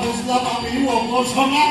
বুঝলাম আমিও অগ্রসনা